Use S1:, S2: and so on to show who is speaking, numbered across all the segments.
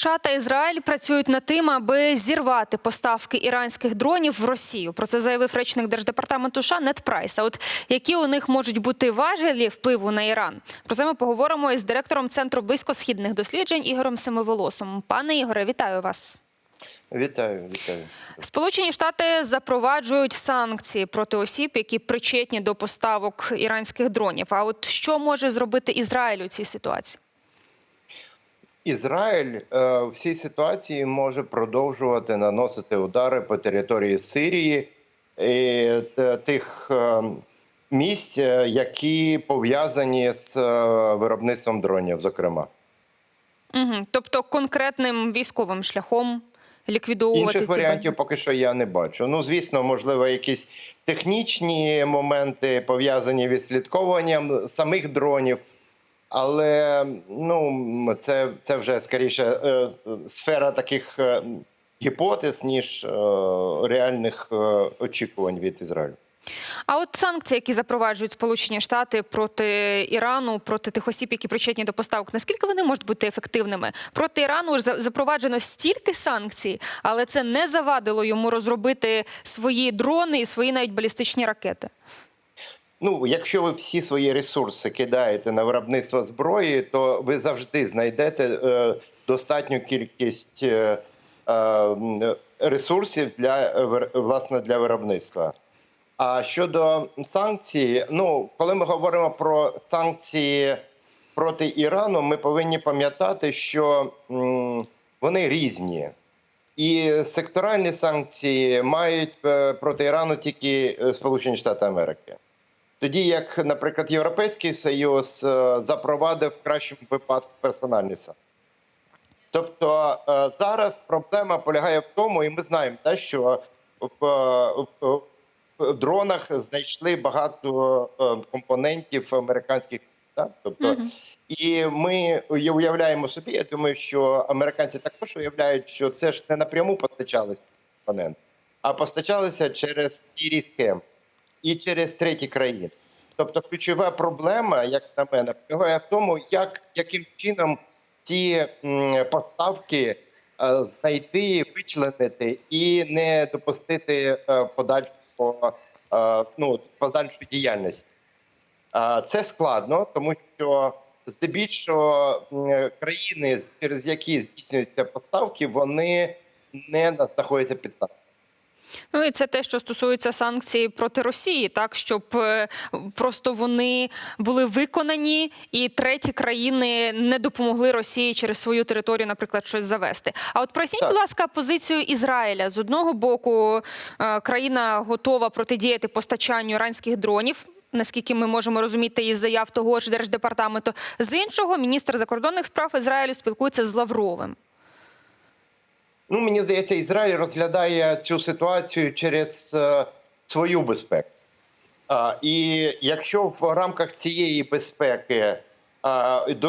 S1: США та Ізраїль працюють над тим, аби зірвати поставки іранських дронів в Росію. Про це заявив речник держдепартаменту США Нед Прайс. А от які у них можуть бути важелі впливу на Іран? Про це ми поговоримо із директором центру близькосхідних досліджень Ігорем Семиволосом. Пане Ігоре, вітаю вас.
S2: Вітаю, вітаю.
S1: Сполучені Штати запроваджують санкції проти осіб, які причетні до поставок іранських дронів. А от що може зробити Ізраїль у цій ситуації?
S2: Ізраїль е, в цій ситуації може продовжувати наносити удари по території Сирії і тих е, місць, е, які пов'язані з е, виробництвом дронів, зокрема.
S1: Угу. Тобто конкретним військовим шляхом ліквідовувати
S2: Інших
S1: ці
S2: варіантів поки що я не бачу. Ну, звісно, можливо, якісь технічні моменти пов'язані відслідковуванням самих дронів. Але ну, це, це вже скоріше е, сфера таких е, гіпотез, ніж е, реальних очікувань від Ізраїлю.
S1: А от санкції, які запроваджують Сполучені Штати проти Ірану, проти тих осіб, які причетні до поставок, наскільки вони можуть бути ефективними? Проти Ірану ж за- запроваджено стільки санкцій, але це не завадило йому розробити свої дрони і свої навіть балістичні ракети.
S2: Ну, якщо ви всі свої ресурси кидаєте на виробництво зброї, то ви завжди знайдете е, достатню кількість е, е, ресурсів для е, власне для виробництва. А щодо санкцій, ну коли ми говоримо про санкції проти Ірану, ми повинні пам'ятати, що м, вони різні. І секторальні санкції мають е, проти Ірану тільки е, Сполучені Штати Америки. Тоді як, наприклад, Європейський Союз е, запровадив в кращому випадку персональні санкції. Тобто е, зараз проблема полягає в тому, і ми знаємо, те, що в, в- в дронах знайшли багато е, компонентів американських. Тобто,
S1: Мгм.
S2: і ми уявляємо собі, я думаю, що американці також уявляють, що це ж не напряму постачалися компоненти, а постачалися через сірі схеми і через треті країни. Тобто, ключова проблема, як на мене, полягає в тому, як яким чином ці поставки е, знайти, вичленити і не допустити е, подальшого е, ну, подальшої діяльності. Це складно, тому що здебільшого країни, через які здійснюються поставки, вони не знаходяться під санкціями.
S1: Ну і це те, що стосується санкцій проти Росії, так щоб е, просто вони були виконані, і треті країни не допомогли Росії через свою територію, наприклад, щось завести. А от проясніть, будь ласка, позицію Ізраїля з одного боку, е, країна готова протидіяти постачанню іранських дронів. Наскільки ми можемо розуміти із заяв того ж держдепартаменту, з іншого міністр закордонних справ Ізраїлю спілкується з Лавровим.
S2: Ну, мені здається, Ізраїль розглядає цю ситуацію через е, свою безпеку. І якщо в рамках цієї безпеки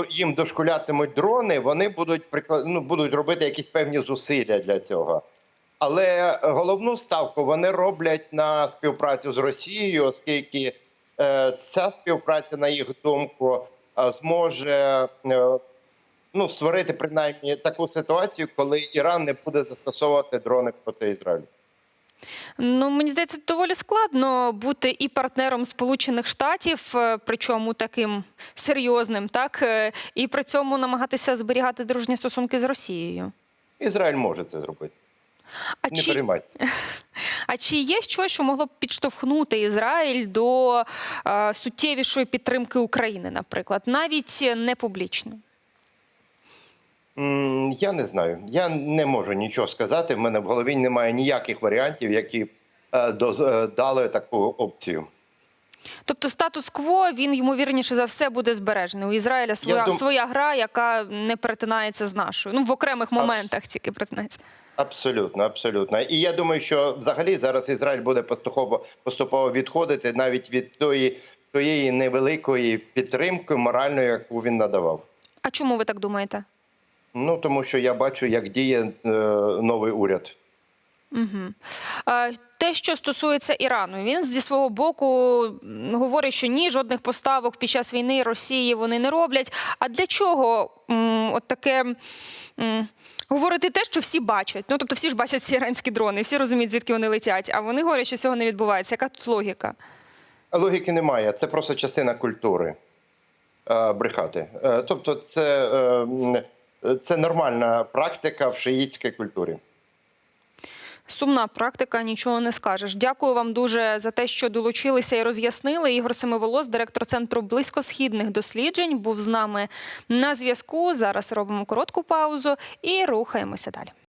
S2: їм дошкулятимуть дрони, вони будуть ну, будуть робити якісь певні зусилля для цього. Але головну ставку вони роблять на співпрацю з Росією, оскільки е, ця співпраця, на їх думку, зможе е, ну, створити принаймні таку ситуацію, коли Іран не буде застосовувати дрони проти Ізраїлю.
S1: Ну мені здається, доволі складно бути і партнером Сполучених Штатів, е, причому таким серйозним, так е, і при цьому намагатися зберігати дружні стосунки з Росією.
S2: Ізраїль може це зробити.
S1: А
S2: Не
S1: чи,
S2: переймайтеся.
S1: а чи є щось, що могло б підштовхнути Ізраїль до е, суттєвішої підтримки України, наприклад, навіть не публічно?
S2: Я не знаю. Я не можу нічого сказати. В мене в голові немає ніяких варіантів, які е, е, дали таку опцію.
S1: Тобто статус-кво він ймовірніше за все буде збережений. У Ізраїля своя,
S2: дум-
S1: своя гра, яка не перетинається з нашою. Ну в окремих моментах тільки перетинається.
S2: Абсолютно, абсолютно. І я думаю, що взагалі зараз Ізраїль буде поступово поступово відходити навіть від тої, тієї невеликої підтримки моральної, яку він надавав.
S1: А чому ви так думаєте?
S2: Ну тому що я бачу, як діє е, новий уряд.
S1: Угу. Те, що стосується Ірану, він зі свого боку говорить, що ні, жодних поставок під час війни Росії вони не роблять. А для чого м, от таке м, Говорити те, що всі бачать. Ну тобто всі ж бачать ці іранські дрони, всі розуміють, звідки вони летять. А вони говорять, що цього не відбувається. Яка тут логіка?
S2: Логіки немає, це просто частина культури е, брехати. Е, Тобто, це, е, це нормальна практика в шиїтській культурі.
S1: Сумна практика, нічого не скажеш. Дякую вам дуже за те, що долучилися і роз'яснили. Ігор Семиволос, директор центру близькосхідних досліджень, був з нами на зв'язку. Зараз робимо коротку паузу і рухаємося далі.